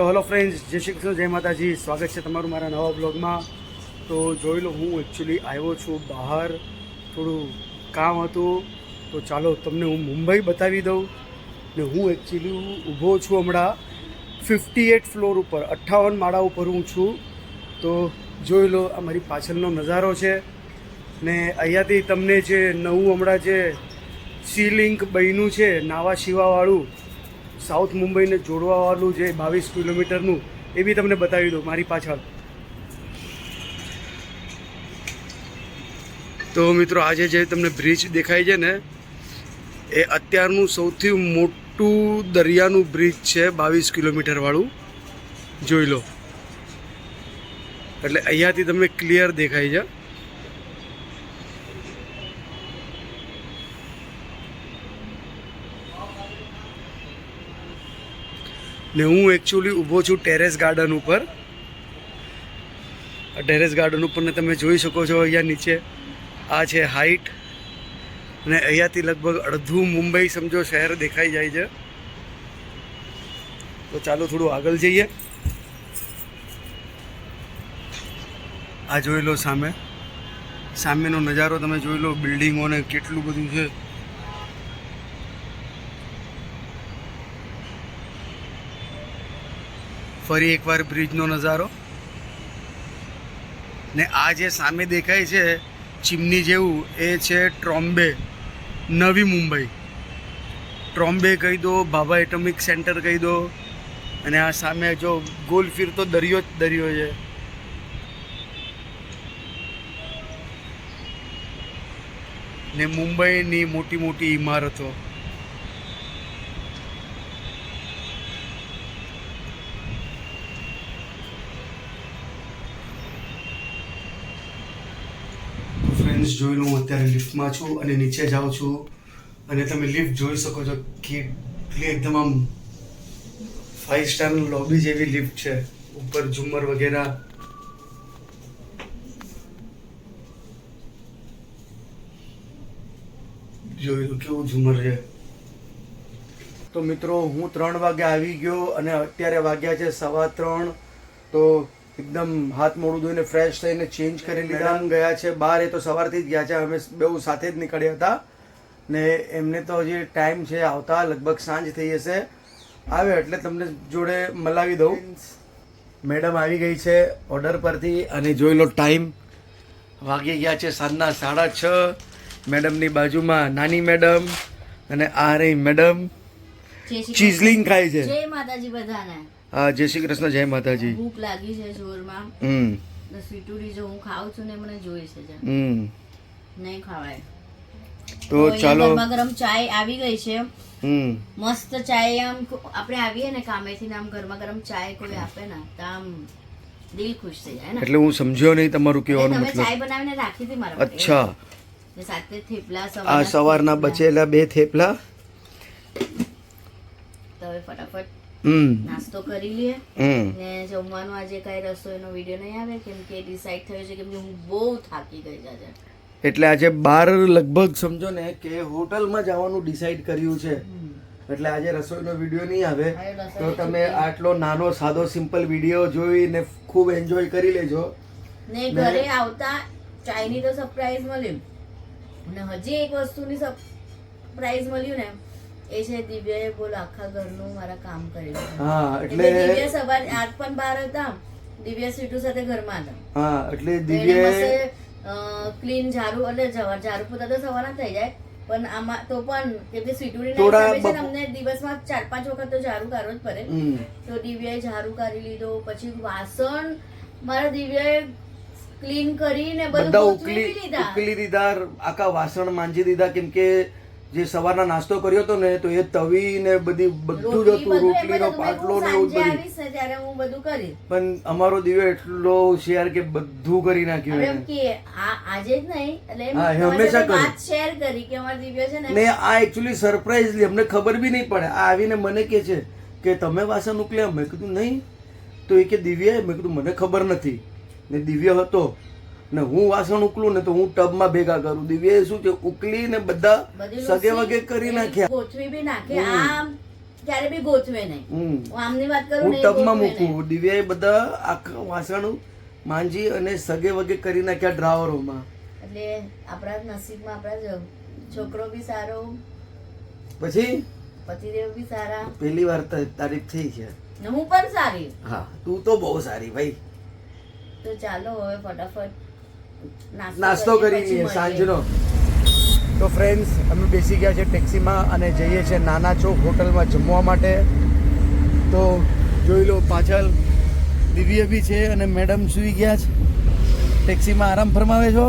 તો hello friends જય શ્રી કૃષ્ણ, જય માતાજી. સ્વાગત છે તમારું મારા નવા બ્લોગમાં તો જોઈ લો, હું એકચ્યુઅલી આવ્યો છું બહાર. થોડું કામ હતું. તો ચાલો તમને હું મુંબઈ બતાવી દઉં. ને હું એકચ્યુઅલી ઊભો છું હમણાં ફિફ્ટી એટ ફ્લોર ઉપર. અઠ્ઠાવન માળા ઉપર હું છું. તો જોઈ લો, આ મારી પાછળનો નજારો છે. ને અહીંયાથી તમને જે નવું હમણાં જે સી લિંક બન્યું છે, નાવા શિવાવાળું સાઉથ મુંબઈને જોડવાવાળું જે બાવીસ કિલોમીટરનું, એ બી તમને બતાવી દઉં મારી પાછળ. તો મિત્રો, આજે જે તમને બ્રિજ દેખાય છે ને, એ અત્યારનું સૌથી મોટું દરિયાનું બ્રિજ છે બાવીસ કિલોમીટરવાળું. જોઈ લો. એટલે અહીંયાથી તમને ક્લિયર દેખાય છે. ને હું એકચ્યુઅલી ઊભો છું ટેરેસ ગાર્ડન ઉપર. ટેરેસ ગાર્ડન ઉપર ને તમે જોઈ શકો છો અહીંયા નીચે. આ છે હાઈટ અને અહીંયાથી લગભગ અડધું મુંબઈ સમજો શહેર દેખાઈ જાય છે. તો ચાલો થોડું આગળ જઈએ. આ જોઈ લો સામે. સામેનો નજારો તમે જોઈ લો બિલ્ડિંગોને કેટલું બધું છે. ફરી એકવાર બ્રિજનો નજારો. ને આ જે સામે દેખાય છે, ચીમની જેવું, એ છે ટ્રોમ્બે, નવી મુંબઈ. ટ્રોમ્બે કહી દો, બાબા એટોમિક સેન્ટર કહી દો, અને આ સામે જો ગોલ ફીરતો દરિયો જ દરિયો છે. ને મુંબઈની મોટી મોટી ઇમારતો ફ્રેન્ડ્સ જોઈને હું અત્યારે લિફ્ટમાં છું અને નીચે જાઉં છું. અને તમે લિફ્ટ જોઈ શકો છો કેટલી એકદમ આમ ફાઇવ સ્ટાર લોબી જેવી લિફ્ટ છે. ઉપર ઝુમર વગેરે. જોઈ લો કેવું ઝુમર છે. તો મિત્રો, હું ત્રણ વાગે આવી ગયો અને અત્યારે વાગ્યા છે સવા ત્રણ. તો એકદમ હાથ મોડું ધોઈને ફ્રેશ થઈને ચેન્જ કરી લીધા. ગયા છે બહાર એ તો સવારથી જ ગયા છે. અમે બહુ સાથે જ નીકળ્યા હતા. ને એમને તો હજી ટાઈમ છે આવતા લગભગ સાંજ થઈ જશે આવે એટલે તમને જોડે મલાવી દઉં. મેડમ આવી ગઈ છે ઓર્ડર પરથી અને જોઈ લો ટાઈમ વાગી ગયા છે સાંજના સાડા છ. મેડમની બાજુમાં નાની મેડમ અને આ રહી મેડમ. ચીઝલિંગ ખાય છે. જય માતાજી બધાને. હા જય શ્રી કૃષ્ણ જય માતાજી. ભૂખ લાગી છે જોરમાં. હમ. સ્વીટુડી જો હું ખાઉં છું ને મને જોઈ છે હમ. નહીં ખવાય. તો ચાલો. ગરમ ચાય આવી ગઈ છે. હમ. મસ્ત ચાય આમ આપણે આવીએ ને કામેથી ને આમ ગરમા ગરમ ચાય કોઈ આપે ને તો આમ દિલ ખુશ થઈ જાય ને. એટલે હું સમજ્યો નહીં તમારું કહેવાનું મતલબ. ચાય બનાવીને રાખી હતી મારા. અચ્છા. સાથે થેપલા સવારના બચેલા બે થેપલા. તો હવે ફટાફટ નાસ્તો કરી લઈએ ને જમવાનું આજે કઈ રસોઈનો વીડિયો નહીં આવે કેમ કે ડિસાઈડ થયો છે કેમ કે હું બહુ થાકી ગઈ આજે એટલે આજે બાર લગભગ સમજો ને કે હોટલમાં જવાનું ડિસાઈડ કર્યું છે. એટલે આજે રસોઈનો વીડિયો નહીં આવે. તો તમે આટલો નાનો સાદો સિમ્પલ વીડિયો જોઈને ખૂબ એન્જોય કરી લેજો. ને ઘરે આવતા ચાઇની તો સરપ્રાઈઝ મળ્યું. અને હજી એક વસ્તુની સરપ્રાઈઝ મળ્યું ને એ છે દિવ્યાએ બોલ આખા ઘરનું મારા કામ કર્યું. હા એટલે દિવ્યા સવાર આજ પણ બહાર હતા. દિવ્યા સીટુ સાથે ઘરમાં હતા. હા એટલે દિવ્યે ક્લીન ઝાડુ એટલે જવા- ઝાડુ પોતા તો સવારના થઈ જાય પણ આમાં તો પણ કેમ કે સ્વીટુડી થોડા છે અમને દિવસમાં ચાર પાંચ વખત તો ઝાડુ કાઢવો જ પડે. તો દિવ્યાએ ઝાડુ કાઢી લીધો પછી વાસણ મારા દિવ્યાએ ક્લીન કરીને બધું ઉકલી દીધા આખા વાસણ માંજી દીધા કેમ કે જે સવારના નાસ્તો કર્યો હતો ને તો એ તવી ને બધી બધું જ હતું રોટલીનો પાટલો ને એવું બધું. પણ અમારો દિવ્ય એટલો હોશિયાર કે બધું કરી નાખ્યું આજે જ નહીં એટલે હા, એ હંમેશા કરે. શેર કરી કે અમારો દિવ્ય છે ને. ને આ એકચ્યુઅલી સરપ્રાઈઝલી અમને ખબર બી નહીં પડે. આ આવીને મને કે છે કે તમે વાસણ ઉકલ્યા? મેં કીધું નહીં. તો એ કે દિવ્ય મેં કીધું મને ખબર નથી. ને દિવ્ય હતો ને હું વાસણ ઉકલું ને તો હું ટબમાં ભેગા કરું. દિવ્યાએ શું છે? ઉકલી ને બધા સગે વગે કરી નાખ્યા. ગોઠવી બી નાખે. આમ ત્યારે બી ગોઠવે નહીં. હું આમની વાત કરું હું ટબમાં મૂકું. દિવ્યાએ બધા આખા વાસણ માંજી અને સગે વગે કરી નાખ્યા ડ્રાવરોમાં એટલે આપણા નસીબમાં આપણા છોકરો બી સારો પછી? પતિદેવ બી સારા. પહેલી વાર તારીફ થઈ છે. હું પણ સારી. હા તું તો બહુ સારી ભાઈ. તો ચાલો હવે ફટાફટ નાસ્તો કરી સાંજનો. તો ફ્રેન્ડ્સ અમે બેસી ગયા છે ટેક્સીમાં અને જઈએ છીએ નાના ચોક હોટલમાં જમવા માટે. તો જોઈ લો પાછળ દિવ્ય બી છે અને મેડમ સૂઈ ગયા છે. ટેક્સીમાં આરામ ફરમાવે છો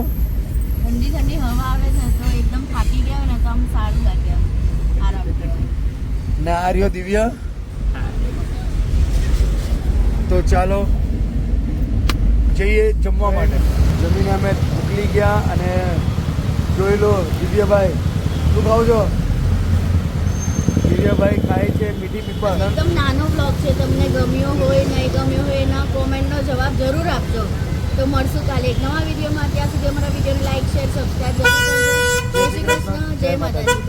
ઠંડી ઠંડી હવા આવે છે તો એકદમ થાકી ગયા ને તો આમ સારું લાગે આરામ. ને આ રહ્યો દિવ્ય. તો ચાલો જઈએ જમવા માટે. જમીને અમે ઉકલી ગયા અને જોઈ લો, દિવ્યભાઈ, શું ખાવ છો? દિવ્યભાઈ ખાય છે મીઠી પીપર એકદમ નાનો બ્લોગ છે, તમને ગમ્યો હોય, નહીં ગમ્યો હોય, એના કોમેન્ટનો જવાબ જરૂર આપજો. તો મળશું કાલે એક નવા વિડીયોમાં. ત્યાં સુધી અમારા વિડીયોને લાઈક શેર સબસ્ક્રાઈબ જય શ્રી કૃષ્ણ, જય માતાજી.